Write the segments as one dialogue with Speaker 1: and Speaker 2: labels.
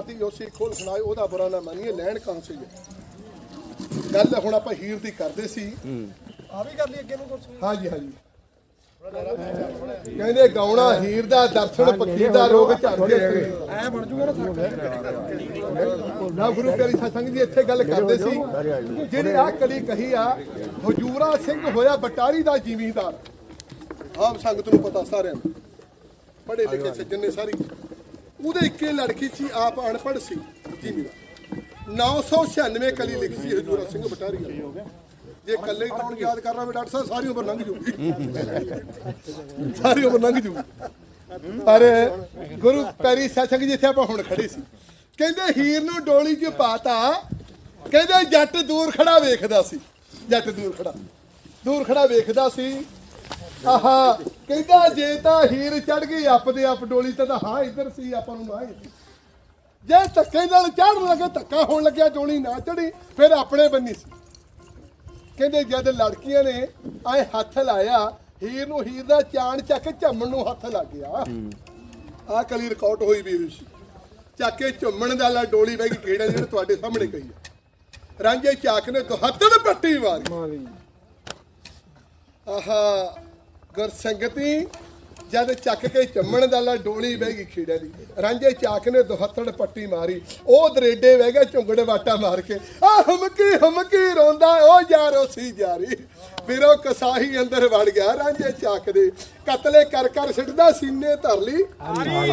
Speaker 1: ਮਾਰਦੀ ਉਸੇ ਖੋਲ ਸੁਣਾਏ ਉਹਦਾ ਬੁਰਾ ਨਾ ਮੰਨੀਏ ਲੈਣ ਕਾਂ ਸੀ? ਗੱਲ ਹੁਣ ਆਪਾਂ ਹੀਰ ਦੀ ਕਰਦੇ ਸੀ।
Speaker 2: ਆ ਵੀ ਕਰ ਲਈ ਅੱਗੇ ਨੂੰ ਕੁਛ?
Speaker 1: ਹਾਂਜੀ ਹਾਂਜੀ। ਕਹਿੰਦੇ ਗਾਉਣਾ ਹੀਰ ਦਾ ਦਰਸ਼ਨ ਪੱਖੀ ਦਾ ਰੋਗ ਝੜਦੇ
Speaker 2: ਐ ਬਣ ਜੂਗਾ ਨਾ ਸਾਡਾ
Speaker 1: ਨਾ ਗੁਰੂ ਪਿਆਰੀ ਸਤਸੰਗ ਜੀ ਇੱਥੇ ਗੱਲ ਕਰਦੇ ਸੀ। ਜਿਹੜੀ ਆ ਕਲੀ ਕਹੀ ਆ ਹਜੂਰਾ ਸਿੰਘ ਹੋਇਆ ਬਟਾਰੀ ਦਾ ਜ਼ਿਮੀਂਦਾਰ ਆਪ ਸੰਗਤ ਨੂੰ ਪਤਾ ਸਾਰਿਆਂ ਨੂੰ। ਪੜ੍ਹੇ ਲਿਖੇ ਸੱਜਣ ਨੇ ਸਾਰੀ ਉਹਦੇ ਇੱਕੇ ਲੜਕੀ ਸੀ, ਆਪ ਅਨਪੜ੍ਹ ਸੀ ਜ਼ਿਮੀਂਦਾਰ 996 ਕਲੀ ਲਿਖੀ ਸੀ ਹਜੂਰਾ ਸਿੰਘ ਬਟਾਰੀ ਜੇ ਇਕੱਲੇ ਹੀ ਯਾਦ ਕਰ ਰਹਾ ਵੀ ਡਾਕਟਰ ਸਾਹਿਬ, ਸਾਰੀ ਉਮਰ ਲੰਘ ਜੂਗੀ ਸਾਰੀ ਉਮਰ ਲੰਘ ਜੂਗੀ ਪਰ ਗੁਰੂ ਪਿਆਰੀ ਸਤਸੰਗ ਜਿੱਥੇ ਆਪਾਂ ਹੁਣ ਖੜੇ ਸੀ, ਕਹਿੰਦੇ ਹੀਰ ਨੂੰ ਡੋਲੀ 'ਚ ਪਾਤਾ, ਕਹਿੰਦੇ ਜੱਟ ਦੂਰ ਖੜਾ ਵੇਖਦਾ ਸੀ। ਜੱਟ ਦੂਰ ਖੜਾ। ਦੂਰ ਖੜਾ ਵੇਖਦਾ ਸੀ ਆਹਾ ਕਹਿੰਦਾ ਜੇ ਤਾਂ ਹੀਰ ਚੜ ਗਈ ਆਪਦੇ ਆਪ ਡੋਲੀ ਤੇ ਤਾਂ ਹਾਂ ਇੱਧਰ ਸੀ ਆਪਾਂ ਨੂੰ ਨਾ ਜੇ ਧੱਕੇ ਨਾਲ ਚੜਨ ਲੱਗੇ ਧੱਕਾ ਹੋਣ ਲੱਗਿਆ ਡੋਲੀ ਨਾ ਚੜੀ ਫਿਰ ਆਪਣੇ ਬੰਨੀ ਸੀ। ਕਹਿੰਦੇ ਜਦ ਲੜਕੀਆਂ ਨੇ ਆਏ ਹੱਥ ਲਾਇਆ ਹੀਰ ਨੂੰ ਹੀਰ ਦਾ ਚਾਣ ਚੱਕ ਝੰਮਣ ਨੂੰ ਹੱਥ ਲੱਗ ਗਿਆ। ਆਹ ਕਲੀ ਰਿਕਾਰਡ ਹੋਈ ਵੀ ਹੋਈ ਸੀ। ਚੱਕ ਕੇ ਝੁੰਮਣ ਦਾ ਲਾ ਡੋਲੀ ਬਹਿ ਗਈ ਕਿਹੜਾ ਜਿਹੜਾ ਤੁਹਾਡੇ ਸਾਹਮਣੇ ਕਹੀ ਆ। ਰਾਂਝੇ ਚਾਕ ਨੇ ਦੁਹੱਤਨ ਪੱਟੀ ਮਾਰੀ। ਆਹਾ ਗੁਰਸੰਗਤੀ ਜਦ ਚੱਕ ਕੇ ਚੰਮਣ ਦਾ ਲਾ ਡੋਲੀ ਬਹਿ ਗਈ ਖੀੜੇ ਦੀ। ਰਾਂਝੇ ਚਾਕ ਨੇ ਦੁਹੱਤੜ ਪੱਟੀ ਮਾਰੀ। ਉਹ ਦਰੇਡੇ ਬਹਿ ਗਿਆ ਝੁੰਗੜ ਵਾਟਾ ਮਾਰ ਕੇ। ਆ ਹਮਕੀ ਹਮਕੀ ਰੋਂਦਾ ਉਹ ਯਾਰੋ ਸੀ ਜਾਰੀ ਵੀਰੋ ਕਸਾਹੀ ਅੰਦਰ ਵੜ ਗਿਆ ਰਾਂਝੇ ਚਾਕ ਦੇ। ਕਤਲੇ ਕਰ ਕਰ ਛੱਡਦਾ ਸੀਨੇ ਧਰ ਲਈ।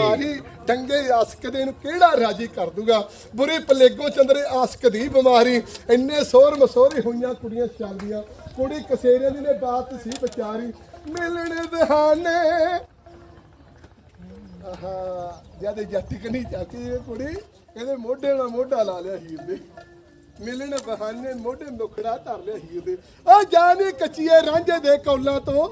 Speaker 1: ਆਰੀ ਡੰਗੇ ਆਸਕ ਦੇ ਨੂੰ ਕਿਹੜਾ ਰਾਜੀ ਕਰ ਦੂਗਾ? ਬੁਰੀ ਪਲੇਗੋਂ ਚੰਦਰੇ ਆਸਕ ਦੀ ਬਿਮਾਰੀ। ਇੰਨੇ ਸੋਰ ਮਸੋਰੀ ਹੋਈਆਂ ਕੁੜੀਆਂ ਚੱਲਦੀਆਂ। ਕੁੜੀ ਕਸੇਰਿਆਂ ਦੀ ਨੇ ਬਾਤ ਸੀ ਵਿਚਾਰੀ। ਮਿਲਣ ਬਹਾਨੇ। ਆਹਾ, ਜਦ ਜੱਟ ਕਨੀ ਚਾਚੀ ਇਹ ਕੁੜੀ, ਇਹਦੇ ਮੋਢੇ ਨਾਲ ਮੋਢਾ ਲਾ ਲਿਆ ਹੀਰ ਦੇ ਮਿਲਣ ਬਹਾਨੇ, ਮੋਢੇ ਮੁਖੜਾ ਧਰ ਲਿਆ ਹੀਰ ਦੇ ਆ ਜਾਨੇ ਕੱਚੀਏ ਰਾਂਝੇ ਦੇ ਕੌਲਾਂ ਤੋਂ।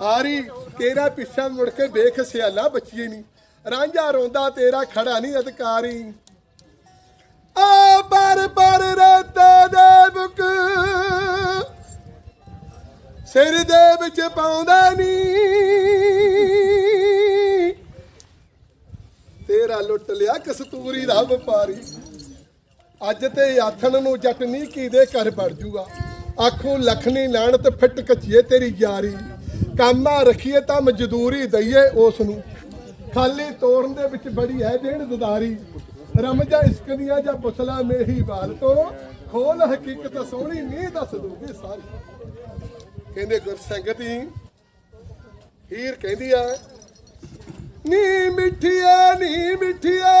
Speaker 1: ਹਾਰੀ, ਤੇਰਾ ਪਿੱਛਾ ਮੁੜ ਕੇ ਵੇਖ ਸਿਆਲਾ ਬੱਚੀਏ ਨਹੀਂ ਰਾਂਝਾ ਰੋਂਦਾ, ਤੇਰਾ ਖੜਾ ਨਹੀਂ ਅਧਿਕਾਰੀ। ਆ ਪਰ ਪਰ ਰਤੇ ਦੇ ਬੁਕ ਸਿਰ ਦੇ ਵਿੱਚ ਪਾਉਂਦਾ ਨਹੀਂ। ਤੇਰਾ ਲੁੱਟ ਲਿਆ ਕਸਤੂਰੀ ਦਾ ਵਪਾਰੀ। ਅੱਜ ਤੇ ਆਥਣ ਨੂੰ ਜੱਟ ਕੀਦੇ ਘਰ ਵੜ ਜੂਗਾ। ਆਖੂ, ਲਖਣੀ ਲਾਣਤ ਫਿੱਟ ਕੱਚੀਏ ਤੇਰੀ ਯਾਰੀ। ਕਾਮਾ ਰੱਖੀਏ ਤਾਂ ਮਜ਼ਦੂਰੀ ਦਈਏ ਉਸ ਨੂੰ ਖਾਲੀ ਤੋੜਨ ਦੇ ਵਿੱਚ ਬੜੀ ਹੈ ਦੇਣ ਦਦਾਰੀ। ਰਮਜਾ ਇਸ਼ਕ ਦੀਆਂ ਜਾਂ ਪੁਸਲਾ ਮੇਹੀ ਬਾਲ ਤੋਂ। ਖੋਲ ਹਕੀਕਤ ਸੋਹਣੀ, ਨਹੀਂ ਦੱਸ ਦੂਗੀ ਸਾਰੀ। ਕਹਿੰਦੇ ਗੁਰਸੰਗਤੀ ਹੀਰ ਕਹਿੰਦੀ ਆ, ਨੀ ਮਿੱਠੀਏ ਨੀ ਮਿੱਠੀਏ,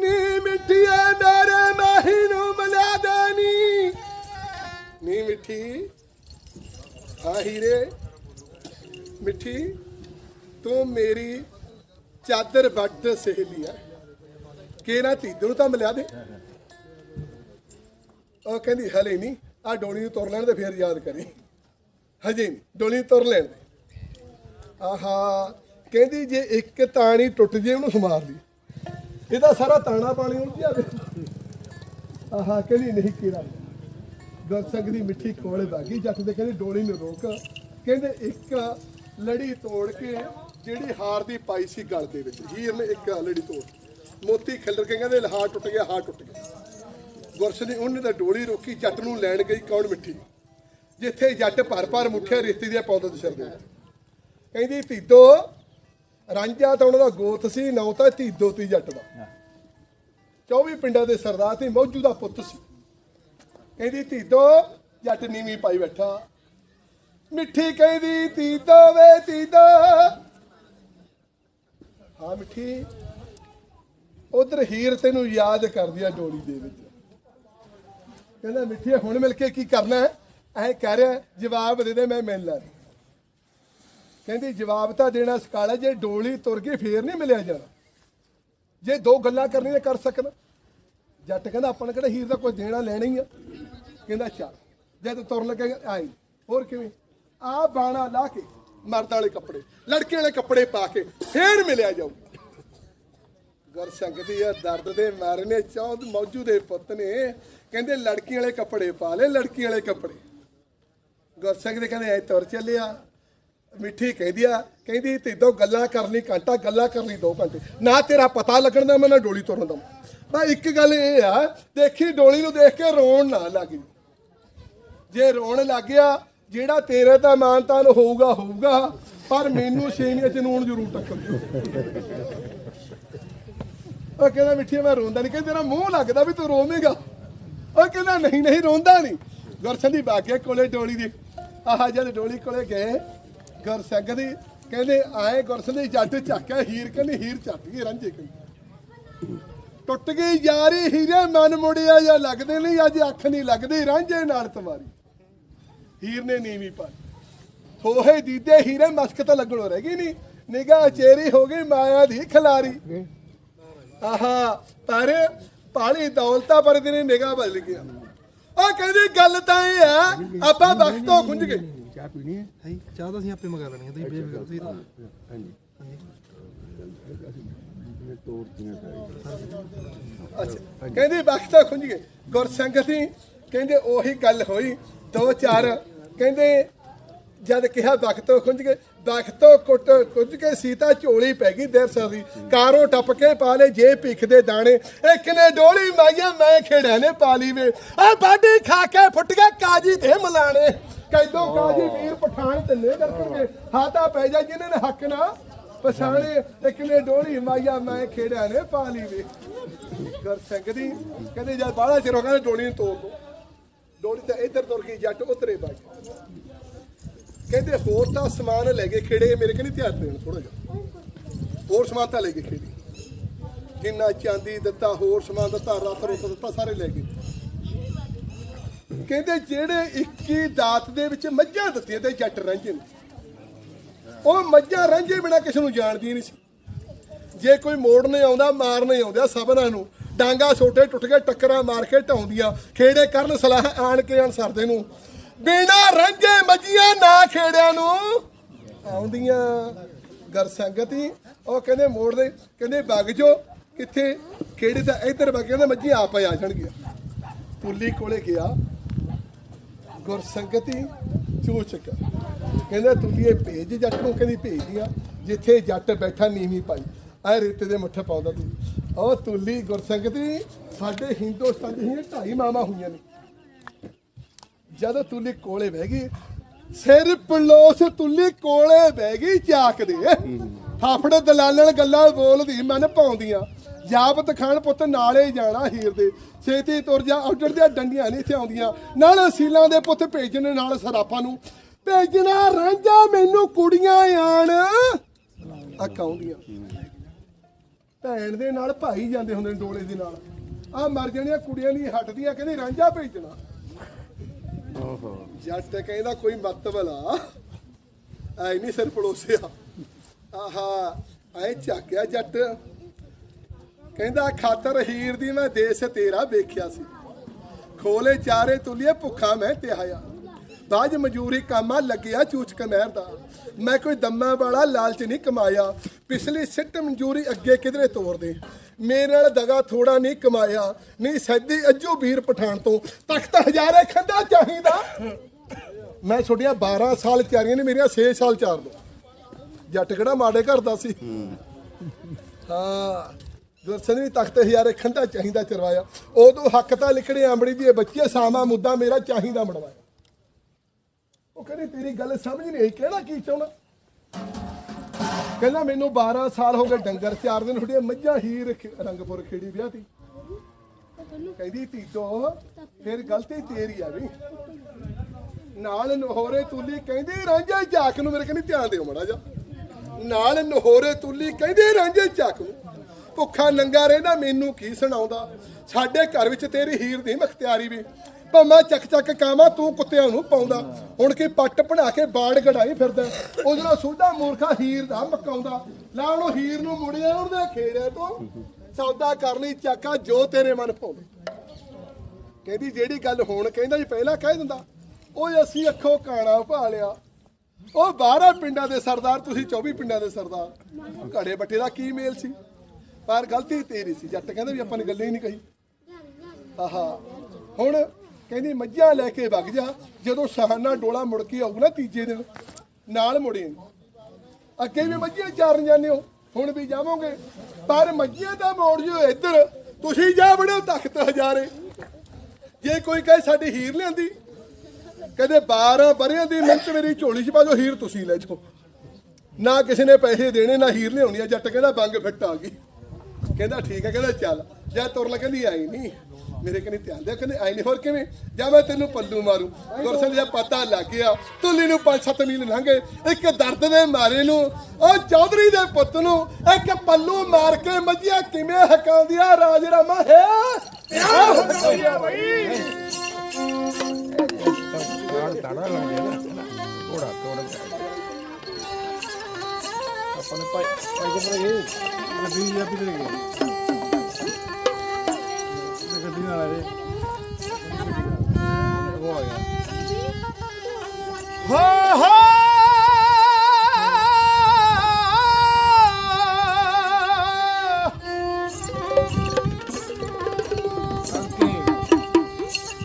Speaker 1: ਨੀ ਮਿੱਠੀਆ ਮੇਰੇ ਮਾਹੀ ਨੂੰ ਮਿਲਾ ਦੇਣੀ। ਨੀ ਮਿੱਠੀ ਹਾਂ ਹੀਰੇ, ਮਿੱਠੀ, ਤੂੰ ਮੇਰੀ ਚਾਦਰ ਵੱਟ ਸਹੇਲੀ ਆ। ਕਿਹੜਾ ਧੀ ਨੂੰ ਤਾਂ ਮਿਲਿਆ ਦੇ? ਉਹ ਕਹਿੰਦੀ, ਹਲੇ ਨਹੀਂ। ਆ ਡੋਲੀ ਨੂੰ ਤੁਰ ਲੈਣ ਤੇ ਫੇਰ ਯਾਦ ਕਰੀ। ਹਜੇ, ਡੋਲੀ ਤੁਰ ਲੈਣ। ਦੇ ਆਹਾ, ਕਹਿੰਦੀ ਜੇ ਇੱਕ ਤਾਣੀ ਟੁੱਟ ਜੇ ਉਹਨੂੰ ਸਮਾਰ ਲਈ। ਇਹਦਾ ਸਾਰਾ ਤਾਣਾ ਪਾਣੀ ਉਲਝ ਜਾਵੇ ਆਹਾ, ਕਹਿੰਦੀ ਨਹੀਂ ਕਿਰਾ ਗੁਰਸੰਗ ਦੀ ਮਿੱਠੀ ਕੋਲੇ ਬਾਗੀ ਜੱਟ ਦੇ ਕਹਿੰਦੇ ਡੋਲੀ ਨੂੰ ਰੋਕ। ਕਹਿੰਦੇ ਇੱਕ ਲੜੀ ਤੋੜ ਕੇ ਜਿਹੜੀ ਹਾਰ ਦੀ ਪਾਈ ਸੀ ਗਲ ਦੇ ਵਿੱਚ। ਹੀਰ ਨੇ ਇੱਕ ਲੜੀ ਤੋੜ। ਮੋਤੀ ਖਿਲਰ ਕੇ ਕਹਿੰਦੇ ਹਾਰ ਟੁੱਟ ਗਿਆ, ਹਾਰ ਟੁੱਟ ਗਿਆ। ਗੁਰਸ ਨੇ ਉਹਨੇ ਤਾਂ ਡੋਲੀ ਰੋਕੀ, ਜੱਟ ਨੂੰ ਲੈਣ ਗਈ ਕੌਣ ਮਿੱਠੀ? ਜਿੱਥੇ ਜੱਟ ਭਰ ਭਰ ਮੁੱਠੇ ਰਿਸ਼ਤੇ ਦੀਆਂ ਪੌਦੇ ਦੇ ਕਹਿੰਦੀ, ਧੀਦੋ, ਰਾਂਝਾ ਤਾਂ ਉਹਨਾਂ ਦਾ ਗੋਤ ਸੀ, ਨੌ ਤਾਂ ਧੀਦੋ ਤੀ ਜੱਟ ਦਾ। 24 ਪਿੰਡਾਂ ਦੇ ਸਰਦਾਰ ਤੇ ਮੌਜੂ ਦਾ ਪੁੱਤ ਸੀ। ਕਹਿੰਦੀ, ਧੀਦੋ, ਜੱਟ ਨੀਵੀਂ ਪਾਈ ਬੈਠਾ। ਮਿੱਠੀ ਕਹਿੰਦੀ, ਧੀਦੋ ਵੇ, ਧੀਦੋ। ਹਾਂ ਮਿੱਠੀ, ਉਧਰ ਹੀਰ ਤੈਨੂੰ ਯਾਦ ਕਰਦੀ ਆ ਡੋਲੀ ਦੇ ਵਿੱਚ। ਕਹਿੰਦਾ, ਮਿੱਠੀਏ, ਹੁਣ ਮਿਲ ਕੇ ਕੀ ਕਰਨਾ ਹੈ? ਐ ਕਹਿ ਰਿਹਾ, ਜਵਾਬ ਦੇ ਦੇ, ਮੈਂ ਮਿਲ ਲੈ। ਕਹਿੰਦੀ, ਜਵਾਬ ਤਾਂ ਦੇਣਾ ਸਕਾਲਾ, ਜੇ ਡੋਲੀ ਤੁਰ ਕੇ ਫੇਰ ਨਹੀਂ ਮਿਲਿਆ ਜਾਣਾ। ਜੇ ਦੋ ਗੱਲਾਂ ਕਰਨੀਆਂ ਕਰ ਸਕਣ ਜੱਟ ਕਹਿੰਦਾ, ਆਪਾਂ ਨੇ ਕਿਹੜਾ ਹੀਰ ਦਾ ਕੋਈ ਦੇਣਾ ਲੈਣਾ ਹੀ ਆ? ਕਹਿੰਦਾ ਚੱਲ ਜਦ ਤੁਰਨ ਲੱਗੇ ਆਈ ਹੋਰ ਕਿਵੇਂ? ਆ ਬਾਣਾ ਲਾ ਕੇ ਮਰਦ ਵਾਲੇ ਕੱਪੜੇ, ਲੜਕੇ ਵਾਲੇ ਕੱਪੜੇ ਪਾ ਕੇ ਫੇਰ ਮਿਲਿਆ ਜਾਊ। ਗੁਰਸੰਗ ਦੀ ਆ ਦਰਦ ਦੇ ਮਾਰੇ ਨੇ ਚੌਦ ਮੌਜੂ ਦੇ ਪੁੱਤ ਨੇ। ਕਹਿੰਦੇ ਲੜਕੀ ਵਾਲੇ ਕੱਪੜੇ ਪਾ ਲੈ, ਲੜਕੀ ਵਾਲੇ ਕੱਪੜੇ। ਗੁਰਸੰਗ ਦੇ ਕਹਿੰਦੇ ਐ ਤੁਰ ਚੱਲਿਆ। ਮਿੱਠੀ ਕਹਿੰਦੀ ਆ, ਕਹਿੰਦੀ ਤੇਦੋਂ ਗੱਲਾਂ ਕਰਨੀ, ਘੰਟਾ ਗੱਲਾਂ ਕਰਨੀ 2 ਘੰਟੇ। ਨਾ ਤੇਰਾ ਪਤਾ ਲੱਗਣ ਦਾ, ਮੈਂ ਨਾ ਡੋਲੀ ਤੁਰਨ ਦਾ। ਮੈਂ ਇੱਕ ਗੱਲ ਇਹ ਆ, ਦੇਖੀ ਡੋਲੀ ਨੂੰ ਦੇਖ ਕੇ ਰੋਣ ਨਾ ਲੱਗੀ ਜੇ ਰੋਣ ਲੱਗ ਗਿਆ, ਜਿਹੜਾ ਤੇਰੇ ਤਾਂ ਮਾਨਤਾਨ ਹੋਊਗਾ ਹੋਊਗਾ, ਪਰ ਮੈਨੂੰ ਸੇਮੀਆਂ ਚ ਨੂਣ ਜ਼ਰੂਰ ਟੱਕਰ ਦਿਓ ਉਹ ਕਹਿੰਦਾ ਮਿੱਠੀ ਮੈਂ ਰੋਂਦਾ ਨਹੀਂ ਕਹਿੰਦਾ, ਤੇਰਾ ਮੂੰਹ ਲੱਗਦਾ ਵੀ ਤੂੰ ਰੋਵੇਂਗਾ। ਉਹ ਕਹਿੰਦਾ, ਨਹੀਂ ਨਹੀਂ, ਰੋਂਦਾ ਨਹੀਂ। ਗੁਰਸੰਘ ਦੀ ਬਾਗੇ ਕੋਲੇ ਡੋਲੀ ਦੀ। ਆਹ ਜਦ ਡੋਲੀ ਕੋਲੇ ਗਏ ਗੁਰਸੰਘ ਦੀ ਕਹਿੰਦੇ, ਆਏ ਗੁਰਸੰਘ ਦੀ ਜੱਟ ਚੱਕਿਆ ਹੀਰ ਕਹਿੰਦੀ, ਹੀਰ ਚੱਟ ਗਈ ਰਾਂਝੇ ਕਹਿੰਦੀ। ਟੁੱਟ ਗਈ ਯਾਰੀ, ਹੀਰੇ ਮਨ ਮੁੜਿਆ ਜਾਂ ਲੱਗਦੇ ਨਹੀਂ, ਅੱਜ ਅੱਖ ਨਹੀਂ ਲੱਗਦੀ, ਰਾਂਝੇ ਨਾਲ ਤੁਹਾਰੀ ਹੀਰ ਨੇ ਨੀਵੀਂ ਪਾਈ। ਹੋਹੇ ਦੀਦੇ ਹੀਰੇ ਮਸਕ ਤਾਂ ਲੱਗਣੋਂ ਰਹਿ ਗਈ ਨਹੀਂ ਨਿਗਾਹ ਚੇਰੀ ਹੋ ਗਈ ਮਾਇਆ ਦੀ ਖਿਲਾਰੀ। ਆਹਾ ਪਰ ਪਾਲੀ ਦੌਲਤਾ ਪਰ ਦੀ ਨਿਗਾਹ ਬਦਲ ਗਿਆ ਉਹ ਕਹਿੰਦੀ ਗੱਲ ਤਾਂ ਇਹ ਆ ਆਪਾਂ ਵਕਤ ਤੋਂ ਖੁੰਝ ਗਏ।
Speaker 3: ਚਾਹ ਪੀਣੀ ਹੈ?
Speaker 2: ਹੈ ਚਾਹ ਤਾਂ ਅਸੀਂ ਆਪੇ ਮੰਗਾ ਲੈਣੀ ਹੈ ਤੁਸੀਂ ਬੇਫਿਕਰ ਤੁਸੀਂ
Speaker 3: ਹਾਂਜੀ।
Speaker 1: ਅੱਛਾ ਕਹਿੰਦੀ ਵਕਤ ਤੋਂ ਖੁੰਝ ਗਏ। ਗੁਰਸੰਗਤੀ ਕਹਿੰਦੇ ਉਹੀ ਗੱਲ ਹੋਈ ਦੋ ਚਾਰ। ਕਹਿੰਦੇ ਜਦ ਕਿਹਾ ਵਕਤ ਤੋਂ ਖੁੰਝ ਗਏ। ਵਕਤ ਤੋਂ ਕੁੱਟ ਕੁੱਝ ਕੇ ਸੀਤਾ ਝੋਲੀ ਪੈ ਗਈ ਦੇਰ ਸਰਦੀ ਕਾਰੋਂ ਟੱਪ ਕੇ ਪਾਲੇ ਜੇ ਭਿੱਖ ਦੇ ਦਾਣੇ। ਇੱਕ ਨੇ ਡੋਲੀ ਮਾਈਆ, ਮੈਂ ਖੇੜਿਆ ਨੇ ਪਾਲੀ ਵੇ। ਆ ਬਾਡੀ ਖਾ ਕੇ ਫੁੱਟ ਗਿਆ ਕਾਜੀ ਦੇ ਮਲਾਣੇ। ਕੈਦੋਂ ਕਾਜੀ ਵੀਰ ਪਠਾਨ ਤਿੰਨੇ ਦਰਕਣਗੇ। ਹਾਤਾ ਪੈ ਜਾ ਜਿਨ੍ਹਾਂ ਨੇ ਹੱਕ ਨਾ ਪਛਾਣੇ। ਇੱਕ ਨੇ ਡੋਲੀ ਮਾਈਆ, ਮੈਂ ਖੇੜਿਆ ਨੇ ਪਾ ਪਾਲੀ ਵੇ। ਕਰ ਦੀ ਕਹਿੰਦੇ ਜਦ ਬਾਹਲਾ ਚਿਰ ਹੋ ਗਿਆ ਡੋਲੀ ਨੂੰ ਤੋੜ ਦੋ ਡੋਲੀ ਤਾਂ ਇੱਧਰ ਤੁਰ ਗਈ, ਜੱਟ ਉਤਰੇ ਬਾਈ ਕਹਿੰਦੇ ਹੋਰ ਤਾਂ ਸਮਾਨ ਲੈ ਕੇ ਖੇੜੇ ਮੇਰੇ ਕਹਿੰਦੇ ਧਿਆਨ ਦੇਣ ਥੋੜਾ ਜਿਹਾ। ਹੋਰ ਸਮਾਨ ਤਾਂ ਲੈ ਕੇ ਖੇੜੀ। ਜਿੰਨਾ ਚਾਂਦੀ ਦਿੱਤਾ, ਹੋਰ ਸਮਾਨ ਦਿੱਤਾ ਰੱਤ ਰੁੱਤ ਦਿੱਤਾ, ਸਾਰੇ ਲੈ ਗਏ। ਕਹਿੰਦੇ ਜਿਹੜੇ 21 ਦਾਤ ਦੇ ਵਿੱਚ ਮੱਝਾਂ ਦਿੱਤੀਆਂ ਤੇ ਜੱਟ ਰਾਂਝੇ ਨੇ। ਉਹ ਮੱਝਾਂ ਰਾਂਝੇ ਬਿਨਾ ਕਿਸੇ ਨੂੰ ਜਾਣਦੀ ਨਹੀਂ ਸੀ। ਜੇ ਕੋਈ ਮੋੜ ਨਹੀਂ ਆਉਂਦਾ ਮਾਰਨੇ ਆਉਂਦਾ, ਸਭਨਾਂ ਨੂੰ। ਡਾਂਗਾ ਛੋਟੇ ਟੁੱਟ ਕੇ ਟੱਕਰਾਂ ਮਾਰ ਕੇ ਢਾਉਂਦੀਆਂ। ਖੇੜੇ ਕਰਨ ਸਲਾਹ ਆਣ ਕੇ ਅਨਸਰਦੇ ਨੂੰ। ਬਿਨਾ ਰਾਂਝੇ ਮੱਝੀਆਂ ਨਾ ਖੇੜਿਆਂ ਨੂੰ। ਆਉਂਦੀਆਂ ਗਰ ਸੰਗਤੀ ਉਹ ਕਹਿੰਦੇ ਮੋੜ ਦੇ, ਕਹਿੰਦੇ ਵਗ ਜੋ ਕਿੱਥੇ? ਖੇੜੇ ਤਾਂ ਇੱਧਰ ਵਗ ਕਹਿੰਦੇ ਮੱਝੀਆਂ ਆਪ ਆ ਜਾਣਗੀਆਂ। ਪੁੱਲੀ ਕੋਲੇ ਗਿਆ। ਗੁਰਸੰਗਤੀ ਚੂਚਕ ਕਹਿੰਦਾ ਤੁਲੀਏ ਭੇਜ, ਜੱਟ ਨੂੰ ਕਹਿੰਦੀ ਭੇਜਦੀ ਆ। ਜਿੱਥੇ ਜੱਟ ਬੈਠਾ, ਨੀਵੀਂ ਪਾਈ। ਆ ਰੇਤੇ ਦੇ ਮੁੱਠ ਪਾਉਂਦਾ ਤੂੰ। ਉਹ ਤੁਲੀ ਗੁਰਸੰਗਤੀ ਸਾਡੇ ਹਿੰਦੁਸਤਾਨ ਦੀਆਂ ਢਾਈ ਮਾਮਾ ਹੋਈਆਂ ਨੇ। ਜਦੋਂ ਤੁਲੀ ਕੋਲੇ ਬਹਿ ਗਈ। ਸਿਰ ਪਲੋਸ ਤੁਲੀ ਕੋਲੇ ਬਹਿ ਗਈ ਚਾਕਦੇ ਫਾਫੜ ਦਲਾਲਣ ਗੱਲਾਂ ਬੋਲਦੀ ਮਨ ਪਾਉਂਦੀਆਂ ਜਾਬਤ ਖਾਨ ਪੁੱਤ ਨਾਲੇ ਜਾਣਾ ਹੀਰ ਦੇ। ਛੇਤੀ ਤੁਰ ਜਾ ਆਰਡਰ ਦੀਆਂ ਡੰਡੀਆਂ ਨਹੀਂ ਇੱਥੇ ਆਉਂਦੀਆਂ। ਨਾਲ ਅਸੀਲਾਂ ਦੇ ਪੁੱਤ ਭੇਜਣ ਨਾਲ ਸਰਾਪਾਂ ਨੂੰ। ਭੇਜਣਾ ਰਾਂਝਾ, ਮੈਨੂੰ ਕੁੜੀਆਂ ਆਣ। ਅਕਾਉਂਦੀਆਂ ਭੈਣ ਦੇ ਨਾਲ ਭਾਈ ਜਾਂਦੇ ਹੁੰਦੇ ਨੇ ਡੋਲੇ ਦੇ ਨਾਲ। ਆ ਮਰ ਜਾਣੀਆਂ, ਕੁੜੀਆਂ ਨਹੀਂ ਹਟਦੀਆਂ, ਕਹਿੰਦੇ ਰਾਂਝਾ ਭੇਜਣਾ। ਜੱਟ ਕਹਿੰਦਾ ਕੋਈ ਮਤਵਲਾ ਐ ਨਹੀਂ ਸਿਰ ਪੜੋਸਿਆ। ਆਹਾ, ਐ ਝਾਕਿਆ ਜੱਟ। ਕਹਿੰਦਾ, ਖਾਤਰ ਹੀਰ ਦੀ ਮੈਂ ਦੇਸ਼ ਤੇਰਾ ਵੇਖਿਆ ਸੀ। ਖੋਲੇ ਚਾਰੇ ਤੁਲੀਏ ਭੁੱਖਾ ਮੈਂ ਤਿਹਾਇਆ। ਬਾਜ ਮਜੂਰੀ ਕਾਮਾ ਲੱਗਿਆ ਚੂਚਕ ਨਹਿਰ ਦਾ। ਮੈਂ ਕੋਈ ਦੰਮਾ ਵਾਲਾ ਲਾਲਚ ਨਹੀਂ ਕਮਾਇਆ। ਪਿਛਲੀ ਸਿੱਟ ਮਨਜੂਰੀ ਅੱਗੇ ਕਿਧਰੇ ਤੋਰ ਦੇ ਮੇਰੇ ਨਾਲ ਦਗਾ ਥੋੜਾ ਨਹੀਂ ਕਮਾਇਆ, ਨਹੀਂ ਸੈਦੀ ਅੱਜੂ ਵੀਰ ਪਠਾਨ ਤੋਂ। ਤਖਤ ਹਜ਼ਾਰੇ ਖੰਦਾ ਚਾਹੀਦਾ। ਮੈਂ ਛੋਟੀਆਂ 12 ਸਾਲ ਚਾਰੀਆਂ ਨੇ, ਮੇਰੀਆਂ 6 ਸਾਲ ਚਾਰ ਦੋ। ਜੱਟ ਕਿਹੜਾ ਮਾੜੇ ਘਰ ਦਾ ਸੀ? ਹਾਂ ਗੁਰਸਨੀ ਤਖਤ ਹਜ਼ਾਰੇ ਖੰਡਾ ਚਾਹੀਦਾ ਚਰਵਾਇਆ। ਉਦੋਂ ਹੱਕ ਤਾਂ ਲਿਖੜੇ ਆਂਬੜੀ ਦੀ ਬੱਚੀ ਸਾਮਾ ਮੁੱਦਾ ਮੇਰਾ ਚਾਹੀਦਾ ਮੜਵਾਇਆ ਉਹ ਕਹਿੰਦੀ, ਤੇਰੀ ਗੱਲ ਸਮਝ ਨਹੀਂ ਆਈ, ਕਿਹੜਾ ਕੀ ਚਾਹੁੰਦਾ? ਕਹਿੰਦਾ ਮੈਨੂੰ 12 ਸਾਲ ਹੋ ਗਏ ਡੰਗਰ ਚਾਰ ਦਿਨ ਛੁੱਟੀਆਂ ਮੱਝਾਂ ਹੀ ਰੱਖ- ਰੰਗਪੁਰ ਖੇੜੀ ਵਿਆਹ ਤੀ। ਕਹਿੰਦੀ ਤੀਤੋ ਫਿਰ ਗਲਤੀ ਤੇਰੀ ਆ ਵੀ। ਨਾਲ ਨਹੋਰੇ ਤੁਲੀ ਕਹਿੰਦੀ, ਰਾਂਝਾ ਝਾਕ ਨੂੰ। ਮੇਰੇ ਕਹਿੰਦੀ, ਧਿਆਨ ਦਿਓ ਮੜਾ ਜਾ ਨਾਲ ਨਹੋਰੇ ਤੁਲੀ ਕਹਿੰਦੀ, ਰਾਂਝੇ ਝਾਕ ਨੂੰ। ਭੁੱਖਾ ਨੰਗਾ ਰਹਿੰਦਾ, ਮੈਨੂੰ ਕੀ ਸੁਣਾਉਂਦਾ? ਸਾਡੇ ਘਰ ਵਿੱਚ ਤੇਰੀ ਹੀਰ ਦੀ ਮਖਤਿਆਰੀ ਵੀ। ਭਾਵੇਂ ਚੱਕ ਚੱਕ ਕਾਵਾਂ ਤੂੰ ਕੁੱਤਿਆਂ ਨੂੰ ਪਾਉਂਦਾ। ਹੁਣ ਕਿ ਪੱਟ ਬਣਾ ਕੇ ਬਾੜ ਗੜਾਈ ਫਿਰਦਾ ਉਹਦੇ ਨਾਲ ਸੋਢਾ ਮੂਰਖਾ ਹੀਰ ਦਾ ਮਕਾਉਂਦਾ, ਲਾ ਉਹਨੂੰ ਹੀਰ ਨੂੰ ਮੁੜਿਆ ਉਹਦੇ ਖੇੜੇ ਤੋਂ। ਸੌਦਾ ਕਰ ਲਈ, ਚਾਕਾ, ਜੋ ਤੇਰੇ ਮਨ ਪਾਉਂਦੇ ਕਹਿੰਦੀ, ਜਿਹੜੀ ਗੱਲ ਹੁਣ ਕਹਿੰਦਾ ਜੀ ਪਹਿਲਾਂ ਕਹਿ ਦਿੰਦਾ। ਓਏ, ਅਸੀਂ ਅੱਖੋਂ ਕਾਣਾ ਭਾਲਿਆ ਉਹ 12 ਪਿੰਡਾਂ ਦੇ ਸਰਦਾਰ, ਤੁਸੀਂ 24 ਪਿੰਡਾਂ ਦੇ ਸਰਦਾਰ। ਘੜੇ ਬੱਟੇ ਦਾ ਕੀ ਮੇਲ ਸੀ? ਪਰ ਗਲਤੀ ਤੇਰੀ ਸੀ। ਜੱਟ ਕਹਿੰਦਾ ਵੀ ਆਪਾਂ ਨੇ ਗੱਲੇ ਹੀ ਨਹੀਂ ਕਹੀ। ਆਹਾ। ਹੁਣ ਕਹਿੰਦੀ, ਮੱਝਾਂ ਲੈ ਕੇ ਵਗ ਜਾ, ਜਦੋਂ ਸਹਾਨਾ ਡੋਲਾ ਮੁੜ ਕੇ ਆਊ ਨਾ ਤੀਜੇ ਦਿਨ, ਨਾਲ ਮੁੜੇ ਅੱਗੇ ਵੀ ਮੱਝੀਆਂ ਚਾਰਨ ਜਾਂਦੇ ਹੋ, ਹੁਣ ਵੀ ਜਾਵੋਗੇ। ਪਰ ਮੱਝੀਆਂ ਦਾ ਮੋੜ ਜੋ ਇੱਧਰ, ਤੁਸੀਂ ਜਾ ਵੜੋ ਤਖਤ ਹਜ਼ਾਰੇ। ਜੇ ਕੋਈ ਕਹੇ, ਸਾਡੀ ਹੀਰ ਲਿਆਂਦੀ। ਕਹਿੰਦੇ 12 ਬਰਿਆਂ ਦੀ ਮਿੰਟ ਮੇਰੀ ਝੋਲੀ 'ਚ ਪਾਜੋ ਹੀਰ ਤੁਸੀਂ ਲੈ ਜਾਓ। ਨਾ ਕਿਸੇ ਨੇ ਪੈਸੇ ਦੇਣੇ, ਨਾ ਹੀਰ ਲਿਆਉਣੀ ਆ, ਜੱਟ ਕਹਿੰਦਾ, ਬੰਗ ਫਿੱਟ ਆ ਗਈ। ਕਹਿੰਦਾ, ਠੀਕ ਹੈ ਕਹਿੰਦਾ, ਚੱਲ। ਜਾਂ ਤੁਰ ਲ ਕਹਿੰਦੀ, ਆਈ ਨਹੀਂ। ਮੇਰੇ ਕਨੀ ਧਿਆਨ ਦੇ ਕਹਿੰਦੇ ਆਈ ਨਹੀਂ ਹੋਰ ਕਿਵੇਂ? ਜਾਂ ਮੈਂ ਤੈਨੂੰ ਪੱਲੂ ਮਾਰੂ? ਗੁਰਸਨ ਦਾ ਪਤਾ ਲੱਗ ਗਿਆ ਤੁੱਲੀ ਨੂੰ 5-7 ਮੀਲ ਲੰਘੇ, ਇੱਕ ਦਰਦ ਦੇ ਮਾਰੇ ਨੂੰ, ਉਹ ਚੌਧਰੀ ਦੇ ਪੁੱਤ ਨੂੰ, ਇੱਕ ਪੱਲੂ ਮਾਰ ਕੇ ਮੱਝੀਆਂ ਕਿਵੇਂ ਹਕਾਉਂਦੀਆਂ ਰਾਜ ਰਾਮਾ? ਹੈ?
Speaker 3: ਤਾੜ ਤਾੜਾ ਲਾਉਂਦੇ ਨਾ ਥੋੜਾ ਥੋੜਾ ਆਪਾਂ ਨੇ ਪਾਈ ਕੋਲ ਗਏ
Speaker 2: ਗੱਡੀ ਜਾਂ ਪਿੱਛੇ ਗਈ ਗੱਡੀ ਨਾਲ ਆਏ
Speaker 3: ਉਹ ਆ ਗਿਆ।
Speaker 1: ਹੋ ਹੋ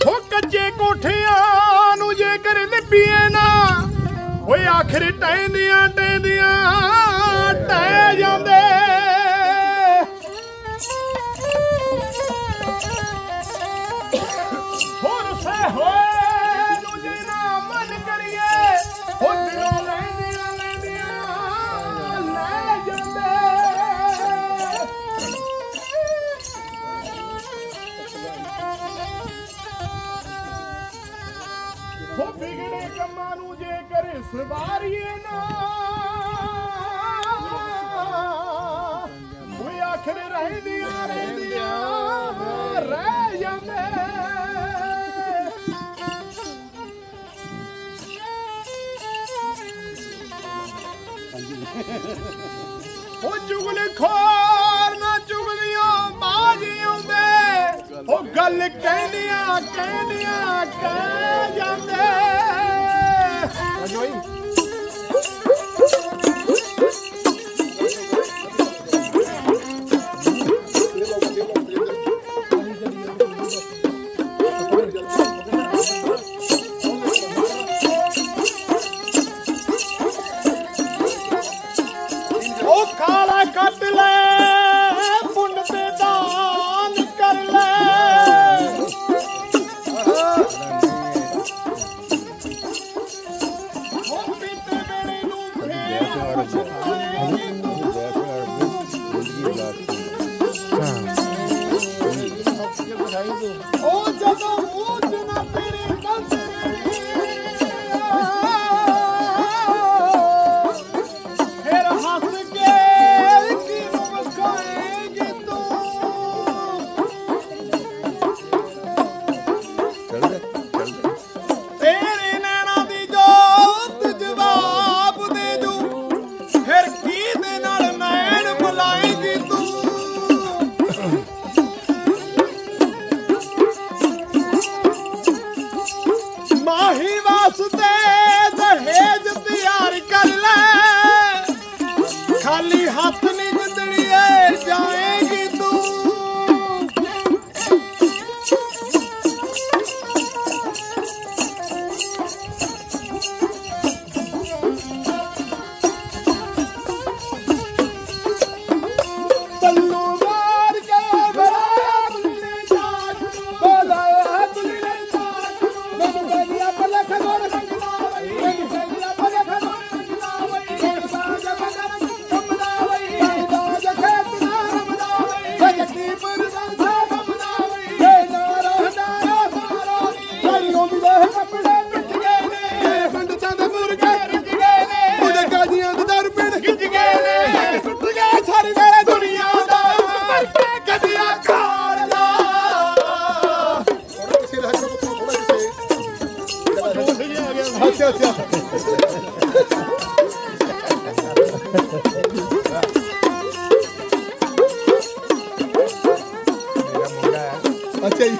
Speaker 4: ਹੋ ਕੱਚੇ ਕੋਠਿਆਂ ਨੂੰ ਜੇਕਰ ਲਿਪੀਏ ਨਾ ਓਏ ਆਖਰ ਟੈਂਦੀਆਂ ਟੈਂਦੀਆਂ ਟਹਿ ਜਾਂਦੇ। ਉਹ ਕਹਿੰਦੀਆਂ ਕਹਿੰਦੀਆਂ ਕਹਿ ਜਾਂਦੇ। ਉਹ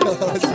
Speaker 1: Gracias.